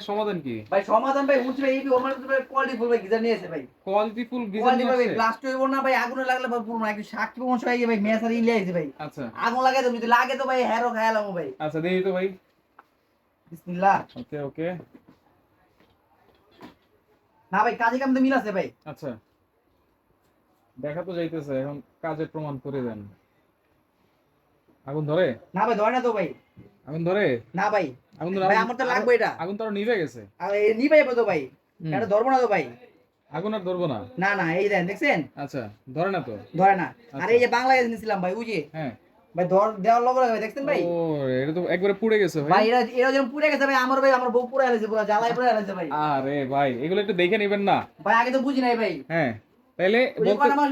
সমাধান কি? ভাই সমাধান ভাই উঠছে এই কোয়ালিটি ফুল ভাই গিজার নিয়ে ভাই। কোয়ালিটি ফুল গিজার কোয়ালিটি নিয়ে ভাই আসছে? ব্লাস্ট হইব না ভাই আগুনে লাগলে ভাই পুরো একটু সাক্ষী ভাই মেসার ইলে আইছে ভাই। আচ্ছা। আগুন লাগাই তো যদি লাগে তো ভাই খায়ালাম ভাই। আচ্ছা তো ভাই। বিসমিল্লাহ। ওকে ওকে। না ভাই কাজে কাম তো মিল আছে ভাই। আচ্ছা। দেখা তো যাইতেছে এখন কাজের প্রমাণ করে দেন। আগুন ধরে? না ভাই ধরে না তো ভাই। আগুন ধরে? না ভাই। আগুন ধরে ভাই আমার তো লাগবে এটা। আগুন তো আরও নিভে গেছে। আর এ নিবে তো ভাই। এটা ধরবো না তো ভাই। আগুন আর ধরবো না? না না এই দেন দেখছেন? আচ্ছা ধরে না তো? ধরে না। আর আচ্ছা। এই যে বাংলা নিছিলাম ভাই যে। হ্যাঁ। ভাই ধর দেওয়ার লগে লগে দেখছেন ভাই? ও এটা তো একবারে পুড়ে গেছে ভাই। ভাই এরা এরা যেমন পুড়ে গেছে ভাই আমার ভাই আমার বউ পুড়ে গেছে পুরো জ্বালাই পুড়ে গেছে ভাই। আরে ভাই এগুলো একটু দেখে নেবেন না। ভাই আগে তো বুঝি নাই ভাই। হ্যাঁ। তাহলে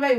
ভাই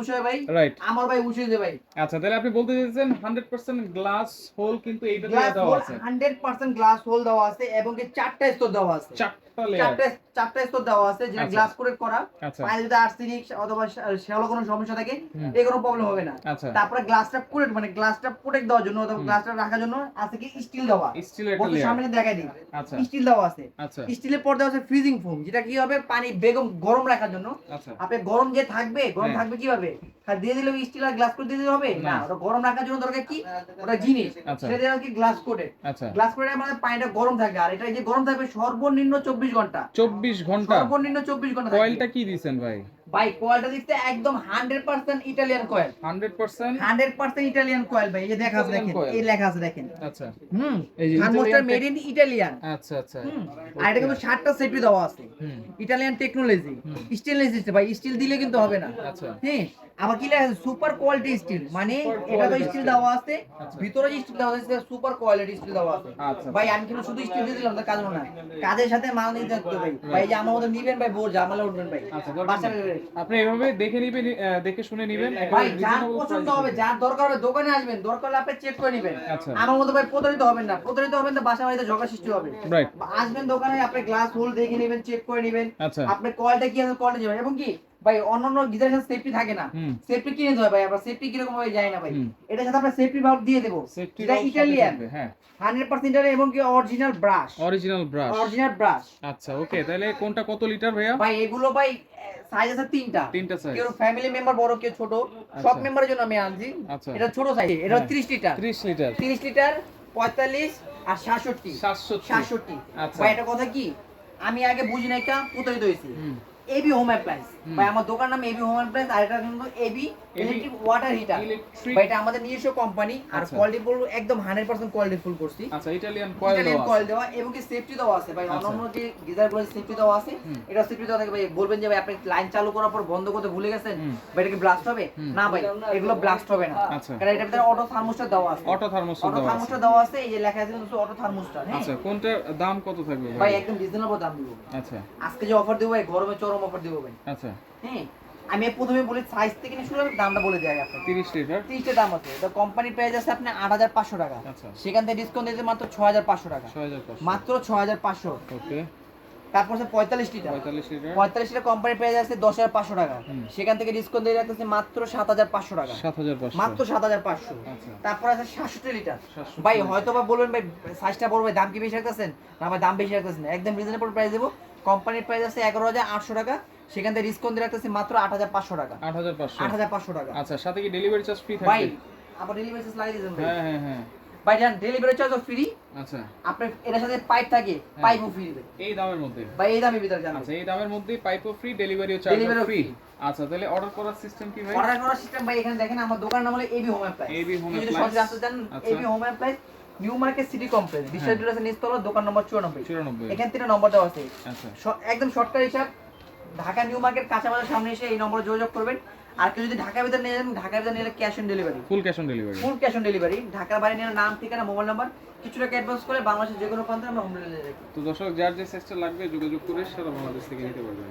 উঠে ভাই। রাইট আমার ভাই যে ভাই। আচ্ছা তাহলে আপনি বলতে চাইছেন 100% গ্লাস হোল কিন্তু এইটা দেওয়া আছে। 100% গ্লাস হোল দেওয়া আছে এবং কি চারটা স্তর দেওয়া আছে। চারটা লেয়ার চারটা স্তর দেওয়া আছে যেটা আচ্ছা। গ্লাস কোটেড করা। আচ্ছা। পায়ে যদি আর্সেনিক অথবা শ্যালো কোনো সমস্যা থাকে এই কোনো প্রবলেম হবে না। আচ্ছা। তারপরে গ্লাসটা কোটেড মানে গ্লাসটা প্রোটেক্ট দেওয়ার জন্য অথবা গ্লাসটা রাখার জন্য আছে কি স্টিল দেওয়া। স্টিলের একটা সামনে দেখাই দিই আচ্ছা। স্টিল দেওয়া আছে। আচ্ছা। স্টিলের পর দেওয়া আছে ফ্রিজিং ফোম যেটা কি হবে? পানি বেগম গরম রাখার জন্য। আচ্ছা। আপনি গরম যে থাকবে গরম হ্যাঁ। থাকবে কীভাবে? আর দিয়ে দিলে স্টিল আর গ্লাস কোট দিয়ে দিলে হবে? না। ওটা গরম রাখার জন্য দরকার কি? ওটা জিনিস। আচ্ছা। সেটা দেওয়া কি গ্লাস কোটে গ্লাস কোটে মানে পানিটা গরম থাকবে আর এটা যে গরম থাকবে সর্বনিম্ন চব্বিশ ঘণ্টা। 24 ঘণ্টা? সর্বনিম্ন চব্বিশ ঘণ্টা কয়েলটা কি দিচ্ছেন ভাই? ভাই কয়েলটা দেখতে একদম hundred percent Italian coil 100% hundred percent Italian coil ভাই এই যে দেখা আছে দেখেন। এই লেখা আছে দেখেন। আচ্ছা। হুম এই যে থার্মোস্টার মেড ইন ইটালিয়ান আচ্ছা আচ্ছা। আর এটা কিন্তু সাতটা সেফটি দেওয়া আছে। হুম। Italian technology. স্টেনলেস স্টিল ভাই স্টিল দিলে কিন্তু হবে না। আচ্ছা। হ্যাঁ আবার কি লেখা আছে? সুপার কোয়ালিটি স্টিল মানে এটা তো স্টিল। দেওয়া আছে আচ্ছা। ভিতরে যে স্টিল দেওয়া আছে সুপার কোয়ালিটি স্টিল দেওয়া আছে। আচ্ছা। ভাই আমি কিন্তু শুধু স্টিল দিয়ে দিলাম কাজ না। কাজের সাথে মাল নিতে থাকতে ভাই। ভাই যে আমার মতো নিবেন ভাই বোর জামালা উঠবেন ভাই। আচ্ছা। আপনি এভাবে দেখে নিবেন দেখে শুনে নিবেন ভাই যার পছন্দ হবে যার দরকার হবে দোকানে আসবেন দরকার হলে আপনি চেক করে নেবেন। আমার মতো ভাই প্রতারিত হবেন না। প্রতারিত হবেন তো বাসা বাড়িতে ঝগড়া সৃষ্টি হবে। আসবেন দোকানে আপনি গ্লাস হোল দেখে নেবেন চেক করে নেবেন। আপনি কলটা কি আছে কলটা যাবেন এবং কি? ভাই অন্যান্য গিজারের সাথে সেফটি থাকে না। সেফটি কিনে দেওয়া ভাই আমরা সেফটি কীরকম ভাবে জানি না ভাই। এটার সাথে আমরা সেফটি ভাল্ব দিয়ে দেবো। যেটা ইটালিয়ান হ্যাঁ। হান্ড্রেড পার্সেন্ট এবং কি original brush original brush original brush আচ্ছা ওকে তাহলে কোনটা কত লিটার ভাইয়া? ভাই এগুলো ভাই সাইজ আছে তিনটা। তিনটা সাইজ কেউ ফ্যামিলি মেম্বার বড় কেউ ছোট। সব আচ্ছা। মেম্বারের জন্য আমি আনছি। আচ্ছা। এটা ছোট সাইজ এটা হ্যাঁ। 30 লিটার 30 লিটার 30 লিটার 45 আর 66 700 66 আচ্ছা। ভাই এটা কথা কি? আমি আগে বুঝি নাই কা প্রতারিত হয়েছি এবি হোম। অ্যাপ্লায়েন্স। ভাই আমার দোকান নাম এবি হোম অ্যাপ্লায়েন্স আর এটা কিন্তু এবি ইলেকট্রিক ওয়াটার হিটার ভাই এটা আমাদের নিজস্ব কোম্পানি আর আচ্ছা। কোয়ালিটি ফুল একদম 100% কোয়ালিটি ফুল করছি। আচ্ছা ইটালিয়ান কয়েল ইটালিয়ান দেওয়া কয়েল। দেওয়া এবং কি সেফটি দেওয়া আছে ভাই আচ্ছা। অন্যান্য যে গিজারগুলো সেফটি দেওয়া আছে এটা সেফটি দেওয়া থাকে ভাই বলবেন যে ভাই আপনি লাইন চালু করার পর বন্ধ করতে ভুলে গেছেন ভাই এটা কি ব্লাস্ট হবে? না ভাই এগুলো ব্লাস্ট হবে না। আচ্ছা। কারণ এটার ভিতরে অটো থার্মোস্টার দেওয়া আছে। অটো থার্মোস্টার অটো থার্মোস্টার দেওয়া আছে এই যে লেখা আছে কিন্তু অটো থার্মোস্টার হ্যাঁ। আচ্ছা কোনটার দাম কত থাকবে ভাই ভাই? একদম রিজনেবল দাম দিব। আচ্ছা। আজকে যে অফার দেবো ভাই গরমে চরম অফার দেবো ভাই। আচ্ছা। হ্যাঁ আমি প্রথমে বলি সাইজ থেকে নিয়ে শুরু দামটা বলে আপনাকে। 30 লিটার? তিনটে দাম আছে। এটা কোম্পানির প্রাইস আছে আপনি আট হাজার পাঁচশো টাকা। আচ্ছা। সেখান থেকে ডিসকাউন্ট মাত্র ছ হাজার পাঁচশো টাকা। মাত্র ছ হাজার পাঁচশো। ওকে। তারপর আছে পঁয়তাল্লিশ লিটার। পঁয়তাল্লিশ লিটার। কোম্পানির প্রাইস আছে দশ হাজার পাঁচশো টাকা। সেখান থেকে ডিসকাউন্ট দিয়ে রাখতেছে মাত্র সাত হাজার পাঁচশো টাকা। 7500 মাত্র সাত হাজার পাঁচশো। আচ্ছা। তারপর আছে সাতষট্টি লিটার। ভাই হয়তো বা বলবেন ভাই সাইজটা বড় ভাই দাম কি বেশি রাখতেছেন? না ভাই দাম বেশি রাখতেছেন। একদম রিজনেবল প্রাইস দেবো। কোম্পানির প্রাইস আছে এগারো হাজার আটশো টাকা সেখান থেকে ডিসকাউন্ট দিয়ে রাখতেছে মাত্র আট হাজার পাঁচশো টাকা। 8500 আট হাজার পাঁচশো টাকা। আচ্ছা সাথে কি ডেলিভারি চার্জ ফ্রি ভাই আবার ডেলিভারি চার্জ লাগিয়ে দিয়েছেন ভাই। হ্যাঁ হ্যাঁ হ্যাঁ। ভাই জান ডেলিভারি চার্জও ফ্রি আচ্ছা। আপনার এটার সাথে পাইপ থাকে। পাইপও ফ্রি দেবে। এই দামের মধ্যে? ভাই এই দামের ভিতরে জানাব আচ্ছা এই দামের মধ্যে পাইপও ফ্রি ডেলিভারিও চার্জ ও ফ্রি আচ্ছা তাহলে অর্ডার করার সিস্টেম কি ভাই? অর্ডার করার সিস্টেম ভাই এখানে দেখেন আমার দোকান নাম হলো AB home appliance AB Home যদি Appliance। সহজে আসতে চান। AB home appliance new market city complex বিশ্ববিদ্যালয় আছে নিচতলা দোকান নম্বর চুরানব্বই। 94 এখান থেকে নম্বর দেওয়া আছে। আচ্ছা। একদম শর্টকাট হিসাব। ঢাকা নিউ মার্কেট কাঁচাবাজার সামনে এসে এই নম্বরে যোগাযোগ করবেন। আর কেউ যদি ঢাকার ভিতরে নিয়ে যান ঢাকার ভিতরে নিলে cash on delivery full cash on delivery full cash on delivery ঢাকার বাইরে নিলে নাম ঠিকানা মোবাইল নাম্বার কিছু টাকা অ্যাডভান্স করে বাংলাদেশের যে কোনো প্রান্তে আমরা হোম ডেলিভারি তো দর্শক যার যে লাগবে যোগাযোগ করে সারা বাংলাদেশ থেকে নিতে পারবেন।